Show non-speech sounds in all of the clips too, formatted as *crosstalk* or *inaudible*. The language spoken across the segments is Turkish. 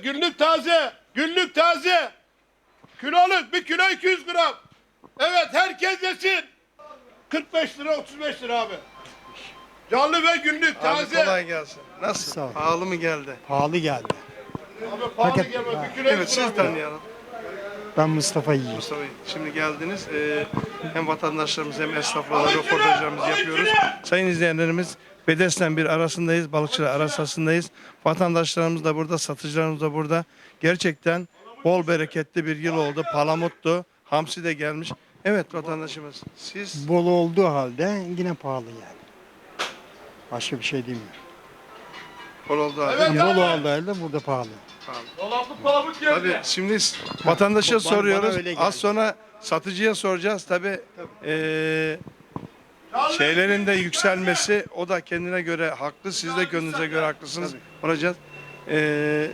Abi günlük taze. Günlük taze. Kiloluk bir kilo 200 gram. Evet herkes yesin. 45 lira 35 lira abi. Canlı ve günlük Abi taze. kolay gelsin. Nasıl? Sağ ol. Pahalı mı geldi? Pahalı geldi. Abi pahalı Paket- gelme bir kilo Evet 100 siz gram. tanıyalım. Ben Mustafa Yiğit. Mustafa Bey. Şimdi geldiniz. Ee, hem vatandaşlarımız hem esnaflarla röportajlarımızı yapıyoruz. Sayın izleyenlerimiz Bedesten bir arasındayız. Balıkçılar arasındayız. Vatandaşlarımız da burada, satıcılarımız da burada. Gerçekten bol bereketli bir yıl oldu. Palamuttu. Hamsi de gelmiş. Evet vatandaşımız. Siz Bol olduğu halde yine pahalı yani. Başka bir şey demiyorum. bol oldu abi. Evet. Bol olduğu halde burada pahalı. Dolaplı palamut geldi. Tabii şimdi vatandaşa bana- soruyoruz. bana öyle geldi. Az sonra satıcıya soracağız. Tabii eee, şeylerin de yükselmesi o da kendine göre haklı. Siz de gönlünüze göre haklısınız. Olacağız. Eee,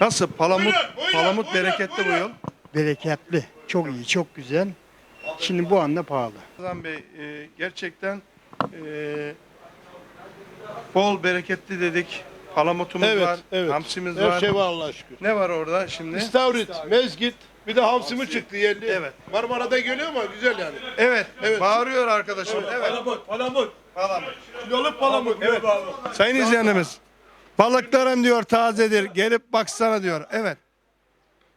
nasıl palamut palamut bereketli bu yıl. Bereketli. Çok iyi, çok güzel. Şimdi bu anda pahalı. Ramazan Bey eee, gerçekten eee, bol bereketli dedik. Palamutumuz Evet, var, evet. hamsimiz Her var. şey var Allah'a şükür. Ne var orada şimdi? İstavrit, mezgit, bir de hamsi mi çıktı yerli? Evet. Marmara'da geliyor ama güzel yani. Evet, Evet. bağırıyor arkadaşım. Evet. Palamut, palamut. Palamut. Kiloluk palamut. Evet. Sayın izleyenimiz, balıklarım diyor tazedir, gelip baksana diyor. Evet.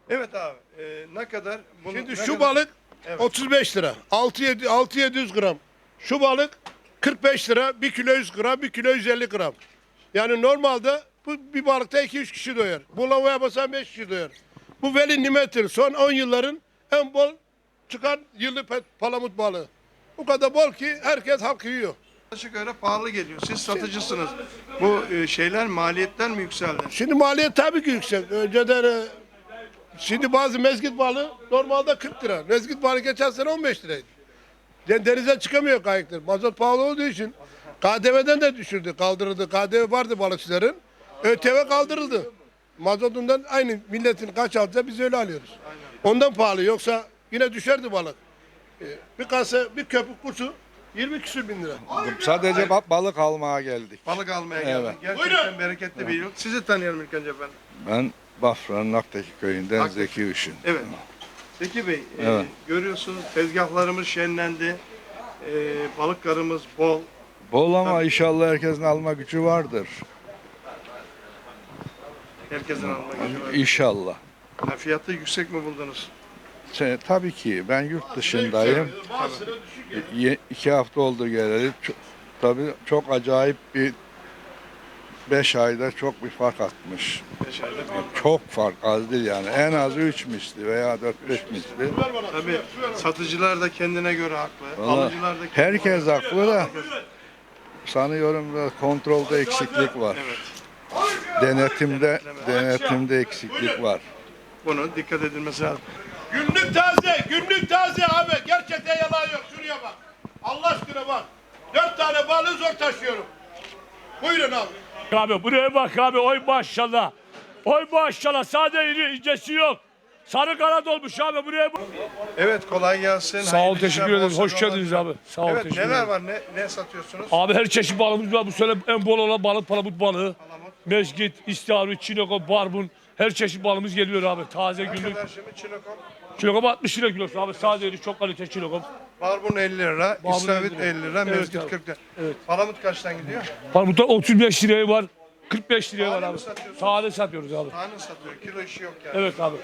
Evet abi, e, ne kadar? Bunu, Şimdi ne şu kadar- balık Evet. 35 lira. 6 6-700 gram. Şu balık 45 lira. 1 kilo 100 gram, 1 kilo 150 gram. Yani normalde bu bir balıkta 2-3 kişi doyar. Bu lavuğa basan 5 kişi doyar. Bu veli nimettir. Son 10 yılların en bol çıkan yıllık palamut balığı. Bu kadar bol ki herkes halk yiyor. Yaklaşık öyle pahalı geliyor. Siz satıcısınız. Bu e, şeyler, maliyetler mi yükseldi? Şimdi maliyet tabii ki yüksek. Önceden e, şimdi bazı mezgit balığı normalde 40 lira. Mezgit balığı geçen sene 15 liraydı. Denize çıkamıyor kayıklar. Mazot pahalı olduğu için KDV'den de düşürdü, kaldırıldı. KDV vardı balıkçıların. ÖTV kaldırıldı. Mazotundan aynı milletin kaç alacak biz öyle alıyoruz. Ondan pahalı yoksa yine düşerdi balık. E, Bir kase, bir köpük kursu 20 küsür bin lira. Sadece ba- balık almaya geldik. Balık almaya geldik. Evet. Gerçekten Buyurun. bereketli bir yıl. Sizi tanıyalım ilk önce efendim. Ben Bafra'nın Aktaki köyünden Aktaki. Zeki Işın. Evet. Zeki Bey, e, Evet. görüyorsunuz tezgahlarımız şenlendi. E, balıklarımız bol. Bol ama inşallah herkesin alma gücü vardır. Herkesin alma gücü var. İnşallah. Ha, fiyatı yüksek mi buldunuz? Şey, tabii ki ben yurt dışındayım. Ye- iki hafta oldu geleli. Çok, tabii çok acayip bir beş ayda çok bir fark atmış. Beş ayda bir. Çok fark az değil yani. En az üç misli veya dört beş misli. Tabii satıcılar da kendine göre haklı. Vallahi Alıcılar da kendine herkes haklı da sanıyorum da kontrolde eksiklik var. Evet. Denetimde denetimde eksiklik var. Bunu dikkat edilmesi lazım. Günlük taze, günlük taze abi. Gerçekten yalan yok. Şuraya bak. Allah aşkına bak. Dört tane balığı zor taşıyorum. Buyurun abi. Abi buraya bak abi. Oy maşallah. Oy maşallah. Sade iri incesi yok. Sarı kanat olmuş abi buraya bak. Evet kolay gelsin. Sağ ol Hayırlı teşekkür ederim. bol Hoş geldiniz abi. Sağ ol Evet teşekkür neler ederim. var? Ne, ne satıyorsunuz? Abi her çeşit balımız var. Bu sene en bol olan balık palamut balığı. Mezgit, istavrit, çineko, barbun. Her çeşit balımız geliyor abi. Taze Ne günlük. kadar şimdi? Çineko 60 lira kilosu abi. Sade iri çok kalite çineko. Barbun 50 lira, istavrit 50 lira. 50 lira, Evet mezgit abi. 40 lira. Evet. Palamut kaçtan gidiyor? Palamutta 35 liraya var. 45 liraya var mi abi. satıyorsunuz? Sade satıyoruz abi. Tane satıyor, kilo işi yok yani. Evet abi.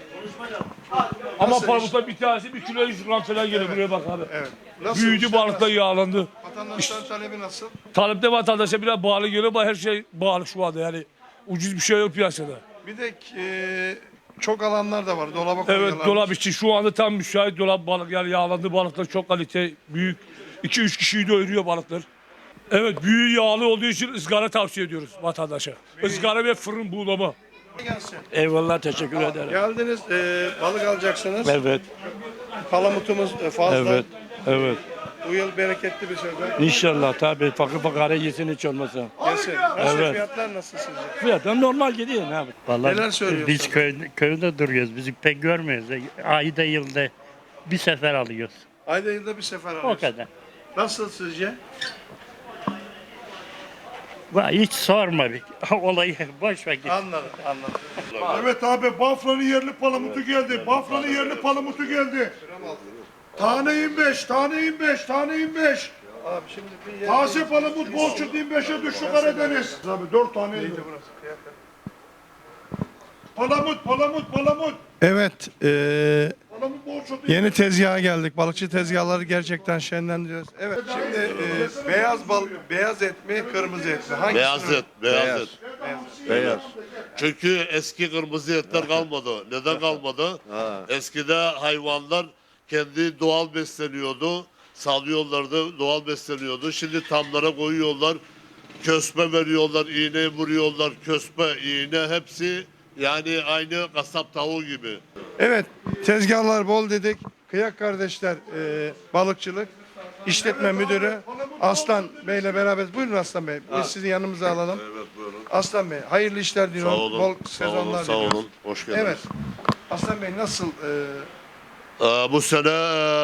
Ama Nasıl bir tanesi 1 kilo 100 gram falan geliyor buraya bak abi. Evet. Nasıl Büyüdü işler balıkla nasıl? yağlandı. Vatandaşların talebi nasıl? Talepte vatandaşa biraz bağlı geliyor ama her şey bağlı şu anda yani. Ucuz bir şey yok piyasada. Bir de e, çok alanlar da var. Dolaba Evet koyuyorlar. dolap için şu anda tam müsait dolap balık yani yağlandı balıklar çok kalite büyük. 2-3 kişiyi doyuruyor balıklar. Evet büyüğü yağlı olduğu için ızgara tavsiye ediyoruz vatandaşa. Izgara ve fırın buğulama. Gelsin. Eyvallah teşekkür ederim. Geldiniz, e, balık alacaksınız. Evet, Palamutumuz e, fazla. evet, evet. Bu yıl bereketli bir sezon. İnşallah tabii fakir fakare yesin hiç olmasa. Gelsin. Nasıl Evet. fiyatlar nasıl sizce? Fiyatlar normal gidiyor ne yapayım. Vallahi Neler söylüyorsun? Biz köy, köyde duruyoruz. Biz pek görmüyoruz. Ayda yılda bir sefer alıyoruz. Ayda yılda bir sefer O alıyorsun. kadar. Nasıl sizce? Vay, hiç sorma bir. *laughs* Olayı boş ver git. Anladım, anladım. Evet abi Bafra'nın yerli palamutu geldi. Bafra'nın yerli palamutu geldi. Tane 25, tane 25, tane 25. Abi şimdi bir yer... Taze palamut bolçut 25'e düştü Karadeniz. Abi 4 tane indi. Palamut, palamut, palamut. Evet, eee Palamut Yeni tezgaha geldik. Balıkçı tezgahları gerçekten şenlendiriyoruz. Evet şimdi e, beyaz bal beyaz et mi kırmızı et mi? Hangisini? Beyaz et, beyaz, et. Beyaz. Çünkü eski kırmızı etler kalmadı. Neden kalmadı? Eskide hayvanlar kendi doğal besleniyordu. Salıyorlardı, doğal besleniyordu. Şimdi tamlara koyuyorlar. Köspe veriyorlar, iğne vuruyorlar. Köspe, iğne hepsi yani aynı kasap tavuğu gibi. Evet tezgahlar bol dedik. Kıyak kardeşler e, balıkçılık işletme müdürü Aslan Bey'le beraber. Buyurun Aslan Bey. Biz sizi yanımıza alalım. Evet buyurun. Aslan Bey hayırlı işler Sağ diliyorum. olun. Bol sağ sezonlar olun, sağ diliyorum. olun. Hoş geldiniz. Evet. Aslan Bey nasıl e, Ee, bu sene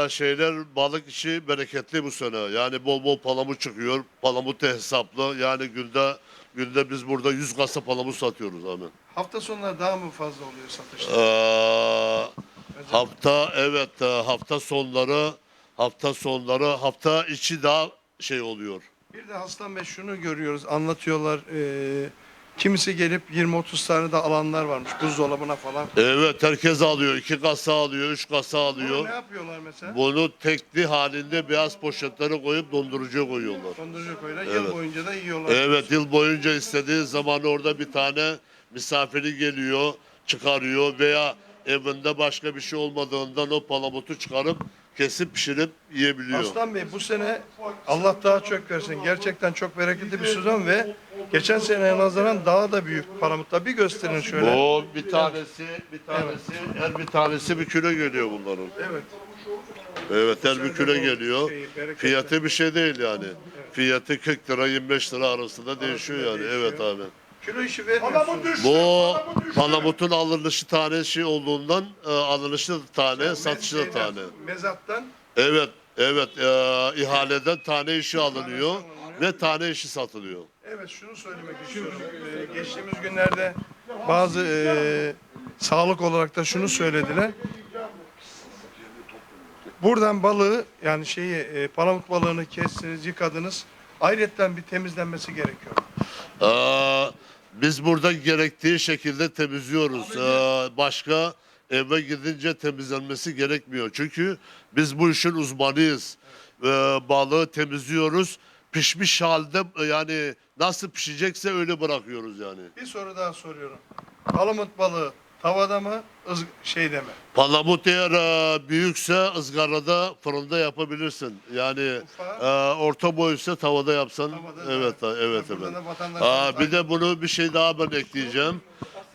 e, şeyler balık işi bereketli bu sene. Yani bol bol palamut çıkıyor. Palamut da hesaplı. Yani günde günde biz burada 100 kasa palamut satıyoruz abi. Hafta sonları daha mı fazla oluyor satışlar? Ee, hafta evet e, hafta sonları hafta sonları hafta içi daha şey oluyor. Bir de Aslan Bey şunu görüyoruz, anlatıyorlar. eee, kimisi gelip 20-30 tane de alanlar varmış buzdolabına falan. Evet herkes alıyor. iki kasa alıyor, üç kasa Bunu alıyor. ne yapıyorlar mesela? Bunu tekli halinde beyaz poşetlere koyup dondurucuya koyuyorlar. Dondurucu koyuyorlar. Evet. Yıl boyunca da yiyorlar. Evet yıl boyunca istediği zaman orada bir tane misafiri geliyor, çıkarıyor veya evinde başka bir şey olmadığından o palamutu çıkarıp kesip pişirip yiyebiliyor. Aslan Bey bu sene Allah daha çok versin. Gerçekten çok bereketli bir sezon ve geçen seneye nazaran daha da büyük paramutla bir gösterin şöyle. Bu bir tanesi, bir tanesi, her bir tanesi bir kilo geliyor bunların. Evet. Evet her bir kilo geliyor. Fiyatı bir şey değil yani. Fiyatı 40 lira 25 lira arasında değişiyor yani. Evet abi. Kilo işi vermiyorsun. Palamut düştü. Bu palamut düştü. palamutun alınışı tane şey olduğundan e, alınışı da tane, satışı da tane. Mezattan Evet, evet. E, ihaleden tane işi alınıyor ve tane işi satılıyor. Evet şunu söylemek istiyorum. Ee, geçtiğimiz günlerde bazı e, sağlık olarak da şunu söylediler. Buradan balığı yani şeyi e, palamut balığını kestiniz, yıkadınız. Ayrıca bir temizlenmesi gerekiyor. Ee, biz burada gerektiği şekilde temizliyoruz. Ee, başka eve gidince temizlenmesi gerekmiyor. Çünkü biz bu işin uzmanıyız. Ee, balığı temizliyoruz. Pişmiş halde yani nasıl pişecekse öyle bırakıyoruz yani. Bir soru daha soruyorum. Palamut balığı tavada mı, ız şeyde mi? Palamut eğer e, büyükse ızgarada fırında yapabilirsin. Yani Ufak. e, orta boyuysa tavada yapsan Tavada evet da- evet Burada evet. vatandaşlarımız Aa, bir de bunu bir şey daha ben ekleyeceğim.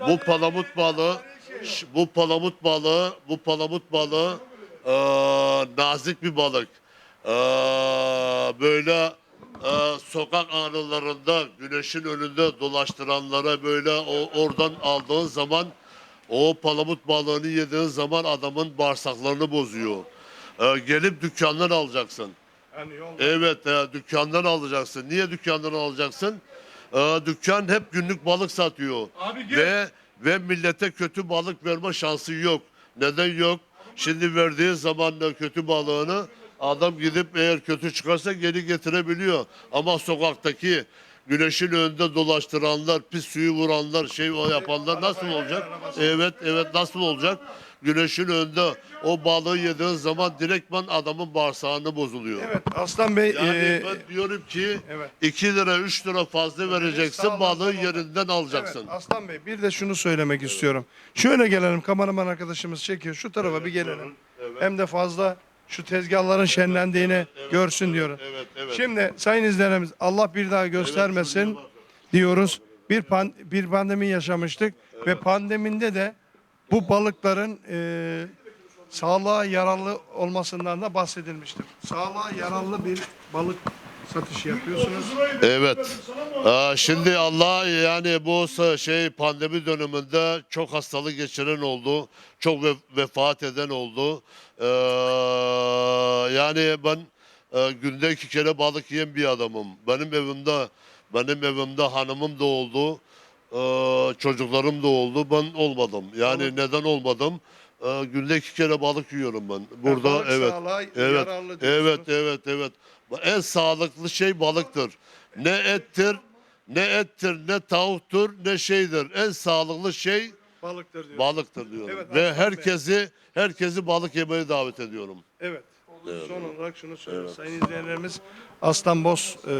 Bu palamut balığı, bu palamut balığı, bu palamut balığı eee, nazik bir balık. Eee, böyle eee, sokak anılarında güneşin önünde dolaştıranlara böyle o, oradan aldığın zaman o palamut balığını yediğin zaman adamın bağırsaklarını bozuyor. Eee, gelip dükkandan alacaksın. Yani Evet, e, dükkandan alacaksın. Niye dükkandan alacaksın? E, dükkan hep günlük balık satıyor. Abi gel. Ve ve millete kötü balık verme şansı yok. Neden yok? Şimdi verdiği zaman da kötü balığını adam gidip eğer kötü çıkarsa geri getirebiliyor. Ama sokaktaki güneşin önünde dolaştıranlar, pis suyu vuranlar, şey o yapanlar nasıl olacak? Evet, evet nasıl olacak? Güneşin önünde o balığı yediğin zaman direktman adamın bağırsağını bozuluyor. Evet Aslan Bey Yani e, ben diyorum ki evet. 2 lira 3 lira fazla vereceksin balığı sağlam. yerinden alacaksın. Evet, Aslan Bey bir de şunu söylemek istiyorum. Şöyle gelelim kameraman arkadaşımız çekiyor. Şu tarafa bir gelelim. Hem de fazla şu tezgahların şenlendiğini görsün diyorum. Evet evet. Şimdi sayın izleyenlerimiz Allah bir daha göstermesin bak. diyoruz. Bir pan, bir pandemi yaşamıştık ve pandeminde de bu balıkların e, sağlığa yararlı olmasından da bahsedilmiştir. Sağlığa yararlı bir balık satışı yapıyorsunuz. Evet. Aa, şimdi Allah yani bu şey pandemi döneminde çok hastalık geçiren oldu. Çok ve- vefat eden oldu. Ee, yani ben e, günde iki kere balık yiyen bir adamım. Benim evimde Benim evimde hanımım da oldu. Ee, çocuklarım da oldu. Ben olmadım. Yani neden olmadım? Ee, günde iki kere balık yiyorum ben. Burada balık evet. sağlığa Evet. diyorsunuz. Evet, evet, evet. En sağlıklı şey balıktır. Ne ettir, ne ettir, ne tavuktur, ne şeydir. En sağlıklı şey Balıktır diyor. balıktır diyorum. Evet, Ve Bey. herkesi herkesi balık yemeye davet ediyorum. Evet. Son olarak şunu söylüyoruz. Sayın izleyenlerimiz Aslan Boz e,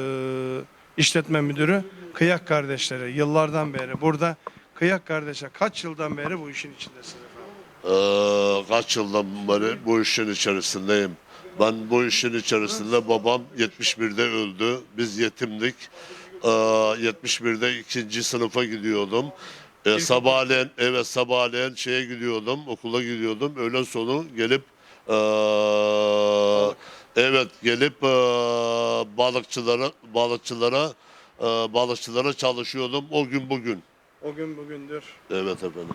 işletme müdürü Kıyak kardeşleri yıllardan beri burada Kıyak kardeşler kaç yıldan beri bu işin içindesiniz efendim? Ee, kaç yıldan beri bu işin içerisindeyim. Ben bu işin içerisinde babam 71'de öldü. Biz yetimdik. Ee, 71'de ikinci sınıfa gidiyordum. Ee, sabahleyin, evet sabahleyin şeye gidiyordum, okula gidiyordum. Öğlen sonu gelip ee, evet gelip ee, balıkçılara balıkçılara ee, balıkçılara çalışıyordum. O gün bugün. O gün bugündür. Evet efendim.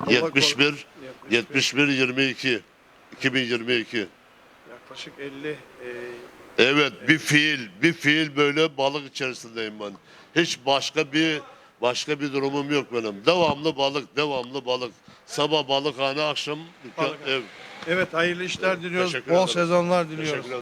Allah 71 korusun. 71 22 2022. Yaklaşık 50 e, Evet bir fiil bir fiil böyle balık içerisindeyim ben. Hiç başka bir başka bir durumum yok benim. Devamlı balık, devamlı balık. Sabah balıkhane, akşam dükkan, Balık. ev. Evet hayırlı işler diliyoruz. Teşekkür Bol ederim. sezonlar diliyoruz. Teşekkür ederim.